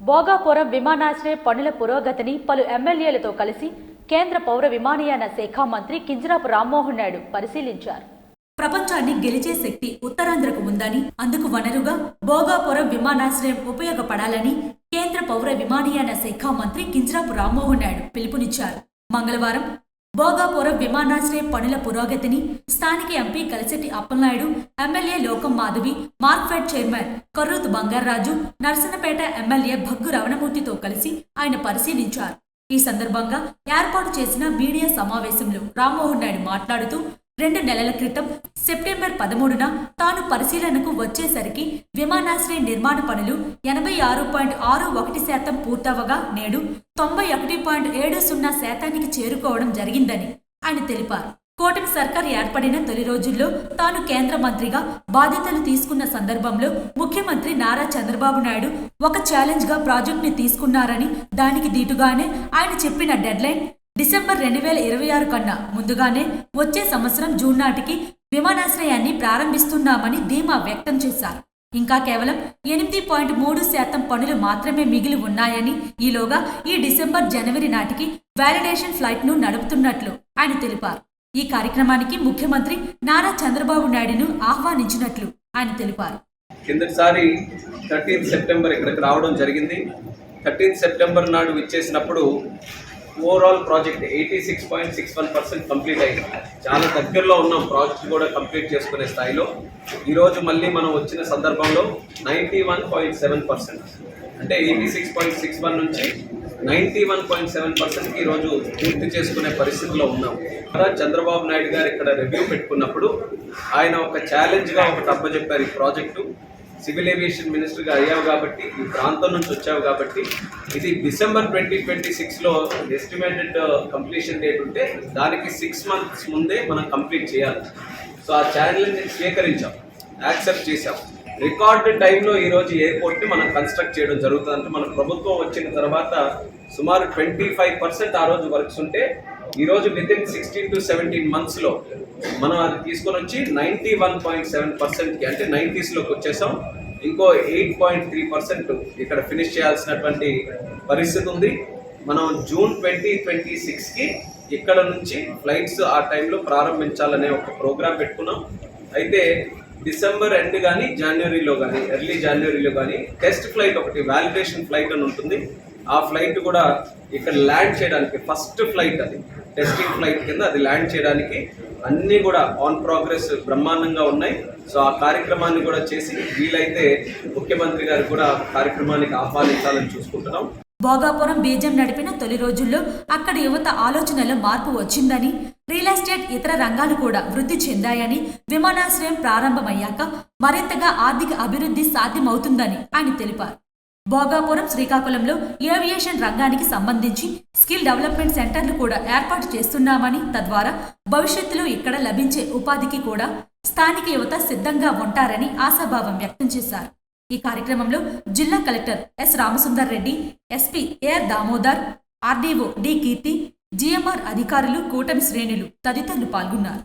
భోగాపురం విమానాశ్రయ పనుల పురోగతిని పలు ఎమ్మెల్యేలతో కలిసి కేంద్ర పౌర విమానయాన శాఖ మంత్రి కింజరాపు రామ్మోహన్ నాయుడు పరిశీలించారు. ప్రపంచాన్ని గెలిచే శక్తి ఉత్తరాంధ్రకు ఉందని అందుకు వనరుగా భోగాపురం విమానాశ్రయం ఉపయోగపడాలని కేంద్ర పౌర విమానయాన శాఖ మంత్రి కింజరాపు రామ్మోహన్ నాయుడు పిలుపునిచ్చారు. మంగళవారం భోగాపురం విమానాశ్రయ పనుల పురోగతిని స్థానిక MP Kalisetti Appalanaidu MLA Lokam Madhavi Markfed chairman Karroth Bangaraju Narsannapeta MLA Baggu రవణమూర్తితో కలిసి ఆయన పరిశీలించారు. ఈ సందర్భంగా ఏర్పాటు చేసిన మీడియా సమావేశంలో రామ్మోహన్ నాయుడు మాట్లాడుతూ రెండు నెలల క్రితం సెప్టెంబర్ పదమూడున తాను పరిశీలనకు వచ్చేసరికి విమానాశ్రయ నిర్మాణ పనులు ఎనభై ఆరు పాయింట్ ఆరు ఒకటి శాతం పూర్తవగా నేడు తొంభై ఒకటి పాయింట్ ఏడు సున్నా శాతానికి చేరుకోవడం జరిగిందని ఆయన తెలిపారు. కూటమి సర్కార్ ఏర్పడిన తొలి రోజుల్లో తాను కేంద్ర మంత్రిగా బాధ్యతలు తీసుకున్న సందర్భంలో ముఖ్యమంత్రి నారా చంద్రబాబు నాయుడు ఒక ఛాలెంజ్గా ప్రాజెక్టుని తీసుకున్నారని దానికి దీటుగానే ఆయన చెప్పిన డెడ్లైన్ డిసెంబర్ రెండు వేల ఇరవై ఆరు కన్నా ముందుగానే వచ్చే సంవత్సరం జూన్ నాటికి విమానాశ్రయాన్ని ప్రారంభిస్తున్నామని ధీమా వ్యక్తం చేశారు. ఇంకా కేవలం ఎనిమిది పాయింట్ మూడు శాతం పనులు మాత్రమే మిగిలి ఉన్నాయని ఈలోగా ఈ డిసెంబర్ జనవరి నాటికి వ్యాలిడేషన్ ఫ్లైట్ను నడుపుతున్నట్లు ఆయన తెలిపారు. ఈ కార్యక్రమానికి ముఖ్యమంత్రి నారా చంద్రబాబు నాయుడును ఆహ్వానించినట్లు ఆయన తెలిపారు. కిందటిసారి థర్టీన్త్ సెప్టెంబర్ ఇక్కడికి రావడం జరిగింది. థర్టీన్త్ సెప్టెంబర్ నాడు ఇచ్చేసినప్పుడు overall project eighty six point six one percent complete అయింది. చాలా దగ్గరలో ఉన్నాం ప్రాజెక్ట్ కూడా కంప్లీట్ చేసుకునే స్థాయిలో. ఈరోజు మళ్ళీ మనం వచ్చిన సందర్భంలో ninety one point seven percent అంటే eighty six point six one నుంచి నైంటీ వన్ పాయింట్ సెవెన్ పర్సెంట్కి ఈరోజు పూర్తి చేసుకునే పరిస్థితిలో ఉన్నాం. అలా చంద్రబాబు నాయుడు గారు ఇక్కడ రివ్యూ పెట్టుకున్నప్పుడు ఆయన ఒక ఛాలెంజ్గా ఒకటి అప్పచెప్పారు ఈ ప్రాజెక్టు సివిల్ ఏవియేషన్ మినిస్టర్గా అయ్యావు కాబట్టి ఈ ప్రాంతం నుంచి వచ్చావు కాబట్టి ఇది డిసెంబర్ ట్వంటీ ట్వంటీ సిక్స్లో ఎస్టిమేటెడ్ కంప్లీషన్ డేట్ ఉంటే దానికి సిక్స్ మంత్స్ ముందే మనం కంప్లీట్ చేయాలి. సో ఆ ఛాలెంజ్ని స్వీకరించాం యాక్సెప్ట్ చేశాం. రికార్డ్ టైంలో ఈరోజు ఎయిర్పోర్ట్ని మనం కన్స్ట్రక్ట్ చేయడం జరుగుతుంది అంటే మన ప్రభుత్వం వచ్చిన తర్వాత సుమారు ట్వంటీ ఫైవ్ పర్సెంట్ ఆ రోజు వర్క్స్ ఉంటే ఈరోజు with in sixteen to seventeen మంత్స్లో మనం అది తీసుకొని వచ్చి నైంటీ వన్ పాయింట్ సెవెన్ పర్సెంట్కి అంటే నైంటీస్లోకి వచ్చేసాం. ఇంకో ఎయిట్ పాయింట్ త్రీ పర్సెంట్ ఇక్కడ ఫినిష్ చేయాల్సినటువంటి పరిస్థితి ఉంది. మనం జూన్ ట్వంటీ ట్వంటీ సిక్స్కి ఇక్కడ నుంచి ఫ్లైట్స్ ఆ టైంలో ప్రారంభించాలనే ఒక ప్రోగ్రామ్ పెట్టుకున్నాం. అయితే డిసెంబర్ ఎండ్ కానీ జనవరిలో కానీ ఎర్లీ జనవరిలో కానీ టెస్ట్ ఫ్లైట్ ఒకటి వ్యాలిడేషన్ ఫ్లైట్ అని ఉంటుంది. ఆ ఫ్లైట్ కూడా ఇక్కడ ల్యాండ్ చేయడానికి ఫస్ట్ ఫ్లైట్ అది. టెస్టింగ్ ఫ్లైట్ కింద అది ల్యాండ్ చేయడానికి అన్నీ కూడా ఆన్ ప్రోగ్రెస్ బ్రహ్మాండంగా ఉన్నాయి. సో ఆ కార్యక్రమాన్ని కూడా చేసి వీలైతే ముఖ్యమంత్రి గారు కూడా కార్యక్రమానికి ఆహ్వానించాలని చూసుకుంటున్నాం. భోగాపురం బీజం నడిపిన తొలి రోజుల్లో అక్కడ యువత ఆలోచనలో మార్పు వచ్చిందని రియల్ ఎస్టేట్ ఇతర రంగాలు కూడా వృద్ధి చెందాయని విమానాశ్రయం ప్రారంభమయ్యాక మరింతగా ఆర్థిక అభివృద్ధి సాధ్యమవుతుందని ఆయన తెలిపారు. భోగాపురం శ్రీకాకుళంలో ఏవియేషన్ రంగానికి సంబంధించి స్కిల్ డెవలప్మెంట్ సెంటర్లు కూడా ఏర్పాటు చేస్తున్నామని తద్వారా భవిష్యత్తులో ఇక్కడ లభించే ఉపాధికి కూడా స్థానిక యువత సిద్ధంగా ఉంటారని ఆశాభావం వ్యక్తం చేశారు. ఈ కార్యక్రమంలో జిల్లా collector S Ramasundar Reddy SP AR Damodar RDO D Keerthi GMR అధికారులు కూటమి శ్రేణులు తదితరులు పాల్గొన్నారు.